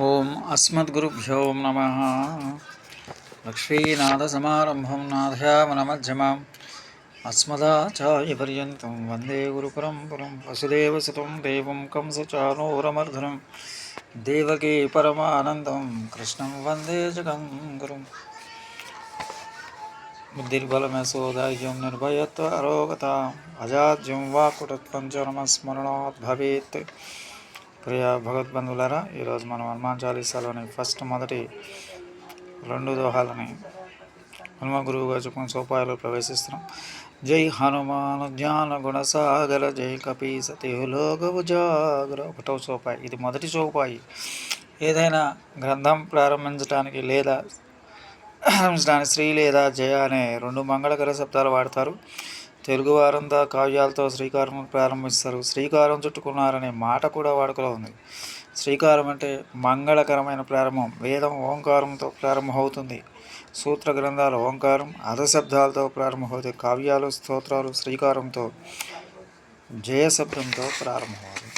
ఓం అస్మద్గురుభ్యో నమ లక్ష్మీనాథసమారంభం నాథయామనమధ్యమాం అస్మదాచార్యపర్యంతం వందే గురుపరంపరం వసుదేవసుతం దేవం కంసచానూరమర్ధనం దేవకీ పరమానందం కృష్ణం వందే జగం గురుం బుద్ధిర్బలమసోదాహ్యం నిర్భయత్వ అరోగత అజాద్యం వాకుటత్వం చ నమస్మరణాత్ భవేత్ ప్రియ భగవద్బంధువులారా ఈరోజు మనం హనుమాన్ చాలీసాలోని ఫస్ట్ మొదటి రెండు దోహాలని హనుమ గురువు గారు చెప్పుకున్న ప్రవేశిస్తున్నాం. జై హనుమాన్ జ్ఞాన గుణసాగర జై కపి సతిలోకవు జాగర. ఒకటో సోపాయి. ఇది మొదటి సోపాయి. ఏదైనా గ్రంథం ప్రారంభించడానికి లేదా ప్రారంభించడానికి శ్రీ లేదా జయ అనే రెండు మంగళకర శబ్దాలు వాడతారు. తెలుగు వారంతా కావ్యాలతో శ్రీకారం ప్రారంభిస్తారు. శ్రీకారం చుట్టుకున్నారనే మాట కూడా వాడుకలో ఉంది. శ్రీకారం అంటే మంగళకరమైన ప్రారంభం. వేదం ఓంకారంతో ప్రారంభమవుతుంది. సూత్ర గ్రంథాలు ఓంకారం అధశబ్దాలతో ప్రారంభమవుతాయి. కావ్యాలు స్తోత్రాలు శ్రీకారంతో జయ శబ్దంతో ప్రారంభమవుతాయి.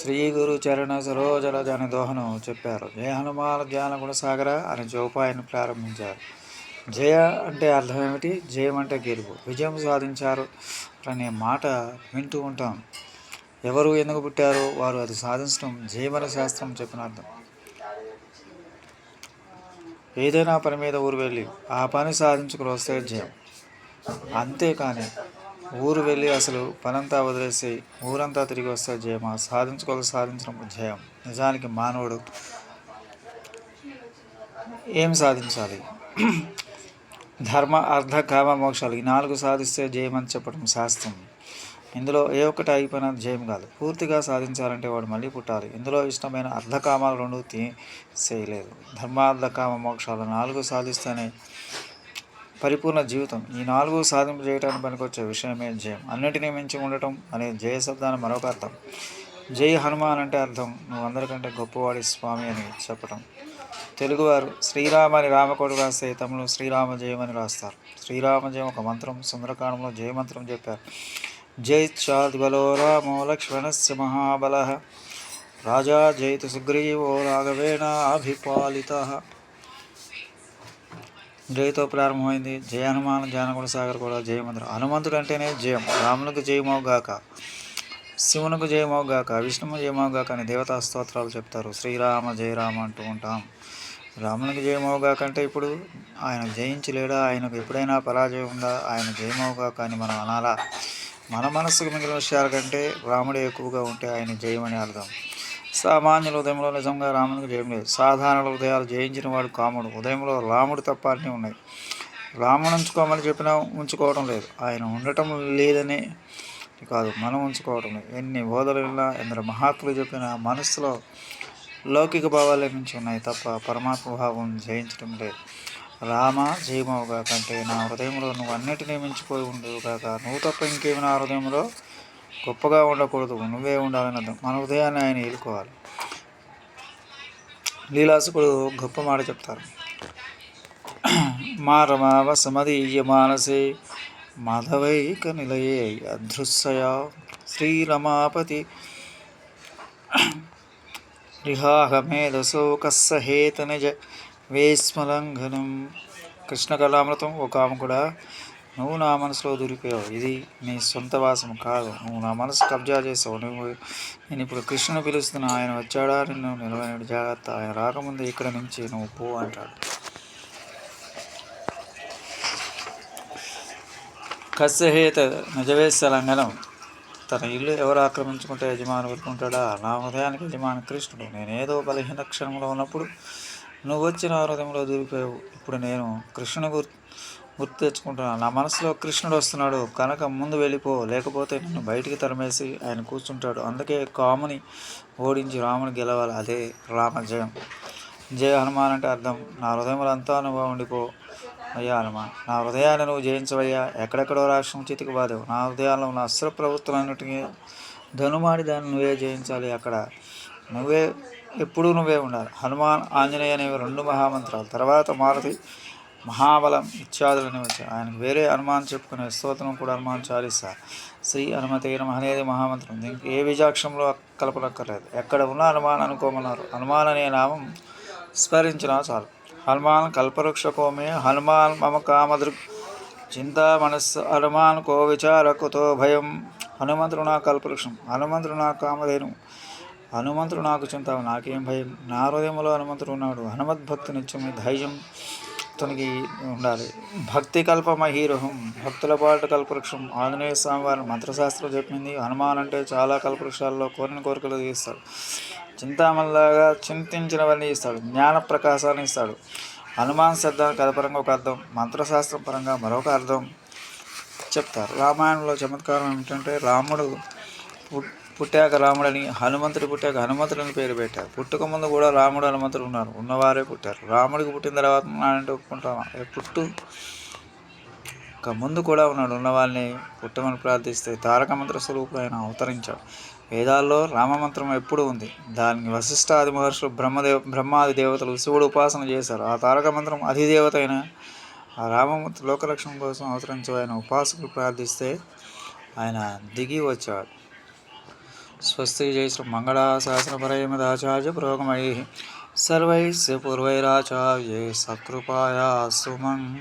శ్రీ గురు చరణ సరోజల జన దోహను చెప్పారు. జయ హనుమాన జ్ఞాన గుణసాగర అనే జోపాయాన్ని ప్రారంభించారు. జయ అంటే అర్థం ఏమిటి? జయం అంటే గెలుపు. విజయం సాధించారు అనే మాట వింటూ ఉంటాం. ఎవరు ఎందుకు పుట్టారో వారు అది సాధించడం జీవన శాస్త్రం చెప్పిన అర్థం. ఏదైనా పని మీద ఊరు వెళ్ళి ఆ పని సాధించుకుని వస్తే జయం. అంతేకాని ఊరు వెళ్ళి అసలు పనంతా వదిలేసి ఊరంతా తిరిగి వస్తే జయమా సాధించుకోవాలి సాధించడం జయం. నిజానికి మానవుడు ఏం సాధించాలి? ధర్మ అర్ధ కామ మోక్షాలు ఈ నాలుగు సాధిస్తే జయం అని చెప్పడం శాస్త్రం. ఇందులో ఏ ఒక్కటి అయిపోయినా జయం కాదు. పూర్తిగా సాధించాలంటే వాడు మళ్ళీ పుట్టాలి. ఇందులో ఇష్టమైన అర్ధకామాలు రెండు తీసేయలేదు చేయలేదు కామ మోక్షాలు నాలుగు సాధిస్తేనే పరిపూర్ణ జీవితం. ఈ నాలుగు సాధింపు చేయడానికి పనికొచ్చే విషయమే జయం అన్నింటినీ మించి ఉండటం అనే జయ శబ్దాన్ని మరొక అర్థం. జై హనుమాన్ అంటే అర్థం. నువ్వు అందరికంటే గొప్పవాడి స్వామి అని చెప్పటం. తెలుగువారు శ్రీరామ అని రామకోడు రాస్తే తమను శ్రీరామ జయం అని రాస్తారు. శ్రీరామ జయం ఒక మంత్రం. సుందరకాండంలో జయమంత్రం చెప్పారు. జై చాద్బలో రామో లక్ష్మణస్య మహాబల. రాజా జైతు సుగ్రీవో రాఘవేణ అభిపాలిత. జయతో ప్రారంభమైంది. జయ హనుమాన్ జానగుణ సాగర్ కూడా జయమంత్రం హనుమంతుడు అంటేనే జయం. రామునికి జయమవుగాక శివునికి జయమవుగాక విష్ణువు జయమవుగాక అని దేవతా స్తోత్రాలు చెప్తారు. శ్రీరామ జయరామ అంటూ ఉంటాం. రామునికి జయమవుగాక అంటే ఇప్పుడు ఆయన జయించలేడా? ఆయనకు ఎప్పుడైనా పరాజయం ఉందా? ఆయన జయమవుగాక అని మనం అనాలా? మన మనస్సుకు మిగిలిన విషయాల కంటే రాముడే ఎక్కువగా ఉంటే ఆయన జయమని అర్థం. సామాన్యుల ఉదయంలో నిజంగా రామునికి జయం లేదు. సాధారణ ఉదయాలు జయించిన వాడు కాముడు. ఉదయంలో రాముడు తప్ప అన్నీ ఉన్నాయి. రాముడు ఉంచుకోమని చెప్పినా ఉంచుకోవడం లేదు. ఆయన ఉండటం లేదని కాదు మనం ఉంచుకోవడం లేదు. ఎన్ని బోధలు విన్నా ఎందరు మహాత్ములు చెప్పిన మనస్సులో లౌకిక భావాలే నుంచి ఉన్నాయి తప్ప పరమాత్మ భావం జయించడం లేదు. రామ జయమవుగా కంటే నా హృదయంలో నువ్వు అన్నిటినీ మించిపోయి ఉండవు కాక నువ్వు తప్ప ఇంకేమి నా హృదయంలో గొప్పగా ఉండకూడదు నువ్వే ఉండాలని అర్థం. మన హృదయాన్ని ఆయన ఏలుకోవాలి. లీలాసుకుడు గొప్ప మాట చెప్తారు. మారమావ సమదీయ మానసే మాధవైక నిలయే అదృశ్య శ్రీరమాపతి రిహాహమేధశోకస్సహేత నిజ వేస్మలంఘనం కృష్ణ కళామృతం ఒక ఆమె కూడా నువ్వు నా మనసులో దూరిపోయావు ఇది నీ సొంత వాసం కాదు. నువ్వు నా మనసు కబ్జా చేసావు. నువ్వు నేను ఇప్పుడు కృష్ణను పిలుస్తున్నా ఆయన వచ్చాడా? నిన్ను నిలవైన జాగ్రత్త. ఆయన రాకముందు ఇక్కడ నుంచి నువ్వు పో అంటాడు. కస్యహేత నిజవేశ లంఘనం తన ఇల్లు ఎవరు ఆక్రమించుకుంటే యజమాని ఊరుకుంటాడా? నా హృదయానికి యజమాని కృష్ణుడు. నేనేదో బలహీన క్షణంలో ఉన్నప్పుడు నువ్వు వచ్చిన హృదయంలో దూరిపోయావు ఇప్పుడు నేను కృష్ణుని గుర్తు గుర్తు తెచ్చుకుంటున్నాను. నా మనసులో కృష్ణుడు వస్తున్నాడు. కనుక ముందు వెళ్ళిపో. లేకపోతే నన్ను బయటికి తరమేసి ఆయన కూర్చుంటాడు. అందుకే కాముని ఓడించి రాముని గెలవాలి. అదే రామ జయం. జయ హనుమాన్ అంటే అర్థం. నా హృదయంలో అంతా నువ్వు ఉండిపో. అయ్యా హనుమాన్ నా హృదయాన్ని నువ్వు జయించవయ్యా. ఎక్కడెక్కడో రాష్ట్రం చితికి బాధవు. నా హృదయాల్లో ఉన్న అస్త్ర ప్రవృత్తులన్నిటికీ ధనుమాడి దాన్ని నువ్వే జయించాలి అక్కడ. నువ్వే ఎప్పుడూ నువ్వే ఉండాలి. హనుమాన్ ఆంజనేయ అనేవి రెండు మహామంత్రాలు. తర్వాత మారుతి మహాబలం ఇత్యాదులని ఆయనకు వేరే హనుమాన్ చెప్పుకునే స్తోత్రం కూడా హనుమాన్ చాలిస్తా శ్రీ హనుమతే నమ అనేది మహామంత్రం. దీనికి ఏ విజాక్షంలో కలపనక్కర్లేదు ఎక్కడ ఉన్న హనుమాన్ అనుకోమన్నారు. హనుమాన్ అనే నామం స్మరించినా చాలు. హనుమాన్ కల్పవృక్షకోమే హనుమాన్ మమ కామదృక్ చింతా మనస్సు హనుమాన్ కో విచారకుతో భయం. హనుమంతుడు నా కల్పవృక్షం హనుమంతుడు నా కామధేను. హనుమంతుడు నాకు చింత నాకేం భయం? నా హృదయంలో హనుమంతుడు ఉన్నాడు. హనుమద్భక్తి నిత్యమే ధైర్యం. తనకి ఉండాలి. భక్తి కల్పమహీరుహం భక్తుల పాటు కల్పవృక్షం. ఆంజనేయ స్వామి వారి మంత్రశాస్త్రం చెప్పింది. హనుమాన్ అంటే చాలా కల్పవృక్షాల్లో కోరిన కోరికలు తీస్తాడు. చింతామల్లాగా చింతించినవన్నీ ఇస్తాడు. జ్ఞాన ప్రకాశాన్ని ఇస్తాడు. హనుమాన్ శ్రద్ధ కథపరంగా ఒక అర్థం మంత్రశాస్త్రం పరంగా మరొక అర్థం చెప్తారు. రామాయణంలో చమత్కారం ఏమిటంటే రాముడు పుట్- పుట్టాక రాముడని హనుమంతుడు పుట్టాక హనుమంతుడని అని పేరు పెట్టారు. పుట్టుక ముందు కూడా రాముడు హనుమంతుడు ఉన్నారు. ఉన్నవారే పుట్టారు. రాముడికి పుట్టిన తర్వాత అంటే ఒప్పుకుంటామా? పుట్టు? ఇక ముందు కూడా ఉన్నాడు. ఉన్నవాళ్ళని పుట్టమని ప్రార్థిస్తే తారక మంత్ర స్వరూపుడు ఆయన అవతరించాడు. వేదాల్లో రామమంత్రం ఎప్పుడు ఉంది. దానికి వశిష్ఠాది మహర్షులు బ్రహ్మదేవ బ్రహ్మాది దేవతలు శివుడు ఉపాసన చేశారు. ఆ తారక మంత్రం అధిదేవత అయిన ఆ రామమంత్ర లోకరక్షణ కోసం అవతరించు ఆయన ఉపాసకులు ప్రార్థిస్తే ఆయన దిగి వచ్చాడు. స్వస్తి జై శ్రీ మంగళాశాసనపరయమదాచార్య పురోగమై. సర్వైస్య పూర్వైరాచార్య సకృపాయా సుమం